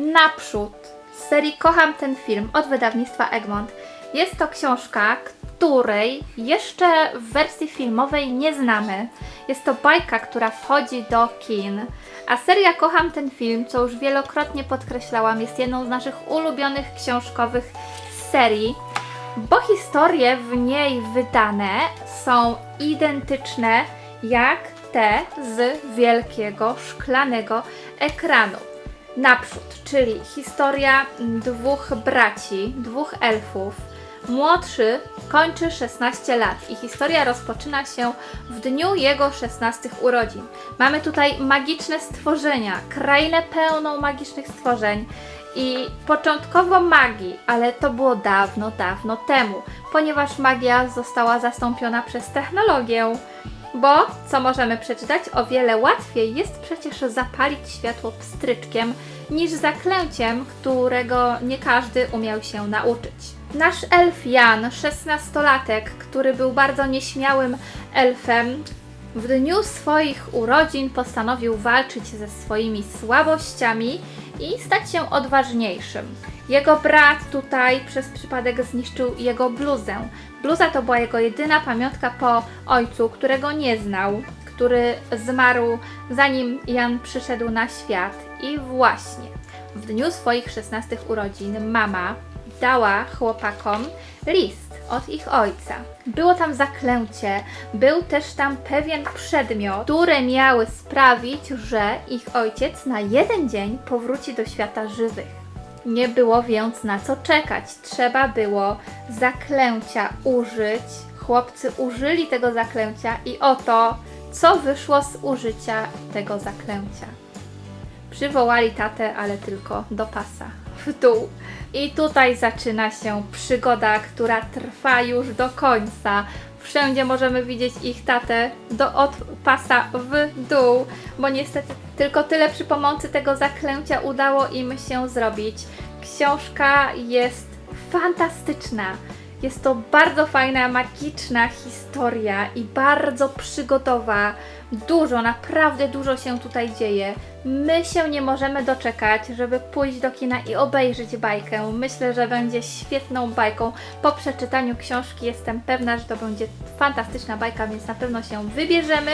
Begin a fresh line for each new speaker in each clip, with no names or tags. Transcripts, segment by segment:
Naprzód z serii Kocham ten film od wydawnictwa Egmont. Jest to książka, której jeszcze w wersji filmowej nie znamy. Jest to bajka, która wchodzi do kin. A seria Kocham ten film, co już wielokrotnie podkreślałam, jest jedną z naszych ulubionych książkowych serii, bo historie w niej wydane są identyczne jak te z wielkiego szklanego ekranu. Naprzód, czyli historia dwóch braci, dwóch elfów. Młodszy kończy 16 lat i historia rozpoczyna się w dniu jego 16 urodzin. Mamy tutaj magiczne stworzenia, krainę pełną magicznych stworzeń i początkowo magii, ale to było dawno, dawno temu, ponieważ magia została zastąpiona przez technologię. Bo, co możemy przeczytać, o wiele łatwiej jest przecież zapalić światło pstryczkiem niż zaklęciem, którego nie każdy umiał się nauczyć. Nasz elf Jan, 16-latek, który był bardzo nieśmiałym elfem, w dniu swoich urodzin postanowił walczyć ze swoimi słabościami i stać się odważniejszym. Jego brat tutaj przez przypadek zniszczył jego bluzę. Bluza to była jego jedyna pamiątka po ojcu, którego nie znał, który zmarł zanim Jan przyszedł na świat. I właśnie w dniu swoich 16 urodzin mama dała chłopakom list od ich ojca. Było tam zaklęcie, był też tam pewien przedmiot, które miały sprawić, że ich ojciec na jeden dzień powróci do świata żywych. Nie było więc na co czekać. Trzeba było zaklęcia użyć. Chłopcy użyli tego zaklęcia i oto, co wyszło z użycia tego zaklęcia. Przywołali tatę, ale tylko do pasa, w dół. I tutaj zaczyna się przygoda, która trwa już do końca. Wszędzie możemy widzieć ich tatę do, od pasa w dół, bo niestety tylko tyle przy pomocy tego zaklęcia udało im się zrobić. Książka jest fantastyczna. Jest to bardzo fajna, magiczna historia i bardzo przygodowa. Dużo, naprawdę dużo się tutaj dzieje. My się nie możemy doczekać, żeby pójść do kina i obejrzeć bajkę. Myślę, że będzie świetną bajką. Po przeczytaniu książki jestem pewna, że to będzie fantastyczna bajka, więc na pewno się wybierzemy.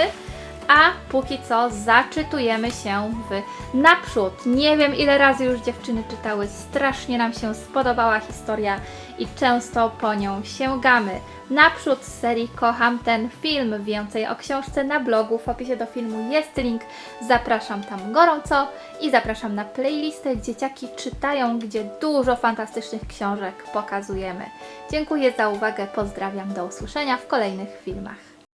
A póki co zaczytujemy się w naprzód. Nie wiem ile razy już dziewczyny czytały, strasznie nam się spodobała historia i często po nią sięgamy. Naprzód z serii Kocham ten film. Więcej o książce na blogu. W opisie do filmu jest link. Zapraszam tam gorąco i zapraszam na playlistę Dzieciaki czytają, gdzie dużo fantastycznych książek pokazujemy. Dziękuję za uwagę, pozdrawiam, do usłyszenia w kolejnych filmach.